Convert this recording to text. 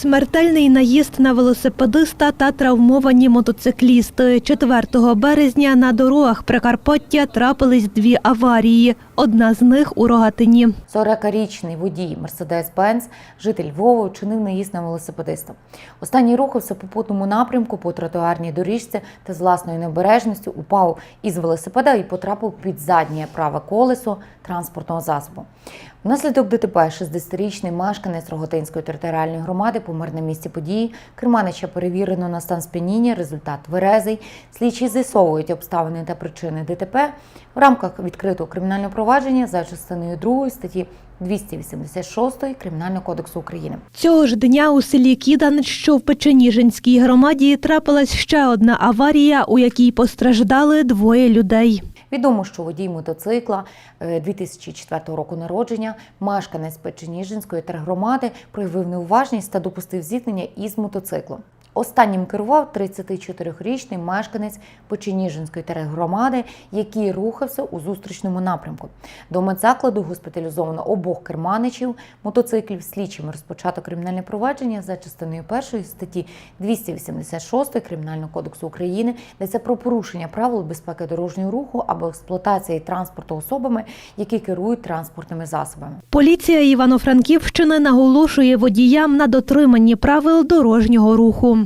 Смертельний наїзд на велосипедиста та травмовані мотоциклісти. 4 березня на дорогах Прикарпаття трапились дві аварії. Одна з них у Рогатині. 40-річний водій Мерседес-Бенц, житель Львова, вчинив наїзд на велосипедиста. Останній рухався по путному напрямку по тротуарній доріжці та з власною необережністю упав із велосипеда і потрапив під заднє праве колесо транспортного засобу. Внаслідок ДТП 60-річний мешканець Роготинської територіальної громади помер на місці події. Керманича перевірено на стан сп'яніння, результат тверезий. Слідчі з'ясовують обставини та причини ДТП в рамках відкритого кримінального провадження за частиною 2 статті 286 Кримінального кодексу України. Цього ж дня у селі Кідан, що в Печеніжинській громаді, трапилась ще одна аварія, у якій постраждали двоє людей. Відомо, що водій мотоцикла е, 2004 року народження, мешканець Печеніжинської тергромади, проявив неуважність та допустив зіткнення із мотоциклом. Останнім керував 34-річний мешканець Печеніжинської тергромади, який рухався у зустрічному напрямку. До медзакладу госпіталізовано обох керманичів мотоциклів. Слідчими розпочато кримінальне провадження за частиною першої статті 286 Кримінального кодексу України, йдеться про порушення правил безпеки дорожнього руху або експлуатації транспорту особами, які керують транспортними засобами. Поліція Івано-Франківщини наголошує водіям на дотриманні правил дорожнього руху.